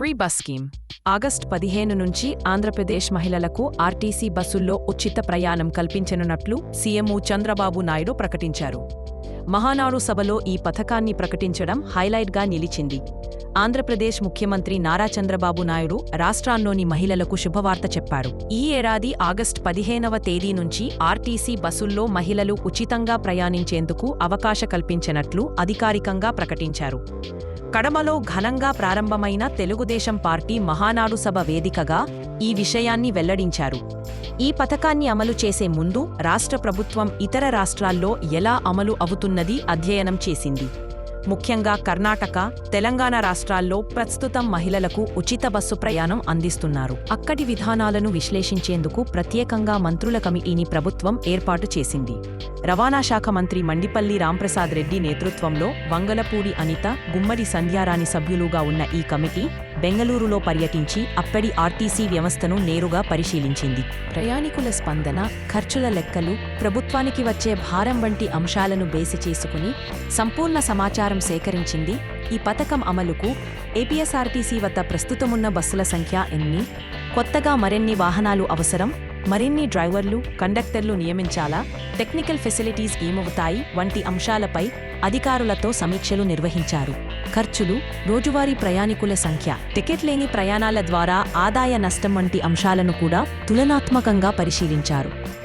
Free bus scheme. August పదిహేను నుంచి ఆంధ్రప్రదేశ్ మహిళలకు ఆర్టీసీ బస్సుల్లో ఉచిత ప్రయాణం కల్పించనున్నట్లు సీఎంఓ చంద్రబాబు నాయుడు ప్రకటించారు. మహానాడు సభలో ఈ పథకాన్ని ప్రకటించడం హైలైట్గా నిలిచింది. ఆంధ్రప్రదేశ్ ముఖ్యమంత్రి నారా చంద్రబాబు నాయుడు రాష్ట్రాల్లోని మహిళలకు శుభవార్త చెప్పారు. ఈ ఏడాది ఆగస్టు పదిహేనవ తేదీ నుంచి ఆర్టీసీ బస్సుల్లో మహిళలు ఉచితంగా ప్రయాణించేందుకు అవకాశ కల్పించినట్లు అధికారికంగా ప్రకటించారు. కడమలో ఘనంగా ప్రారంభమైన తెలుగుదేశం పార్టీ మహానాడు సభ వేదికగా ఈ విషయాన్ని వెల్లడించారు. ఈ పథకాన్ని అమలు చేసే ముందు రాష్ట్ర ప్రభుత్వం ఇతర రాష్ట్రాల్లో ఎలా అమలు అవుతున్నది అధ్యయనం చేసింది. ముఖ్యంగా కర్ణాటక తెలంగాణ రాష్ట్రాల్లో ప్రస్తుతం మహిళలకు ఉచిత బస్సు ప్రయాణం అందిస్తున్నారు. అక్కడి విధానాలను విశ్లేషించేందుకు ప్రత్యేకంగా మంత్రుల కమిటీని ప్రభుత్వం ఏర్పాటు చేసింది. రవాణా శాఖ మంత్రి మండిపల్లి రాంప్రసాద్ రెడ్డి నేతృత్వంలో వంగలపూడి అనిత గుమ్మడి సంధ్యారాణి సభ్యులుగా ఉన్న ఈ కమిటీ బెంగళూరులో పర్యటించి అప్పటి ఆర్టీసీ వ్యవస్థను నేరుగా పరిశీలించింది. ప్రయాణికుల స్పందన ఖర్చుల లెక్కలు ప్రభుత్వానికి వచ్చే భారం వంటి అంశాలను బేసి చేసుకుని సంపూర్ణ సమాచారం సేకరించింది ఈ పథకం అమలుకు ఏపీఎస్ఆర్టీసీ వద్ద ప్రస్తుతమున్న బస్సుల సంఖ్య ఎన్ని? కొత్తగా మరిన్ని వాహనాలు అవసరం? మరిన్ని డ్రైవర్లు కండక్టర్లు నియమించాలా? టెక్నికల్ ఫెసిలిటీస్ ఏమవుతాయి? వంటి అంశాలపై అధికారులతో సమీక్షలు నిర్వహించారు. ఖర్చులు రోజువారీ ప్రయాణికుల సంఖ్య టికెట్ లేని ప్రయాణాల ద్వారా ఆదాయ నష్టం వంటి అంశాలను కూడా తులనాత్మకంగా పరిశీలించారు.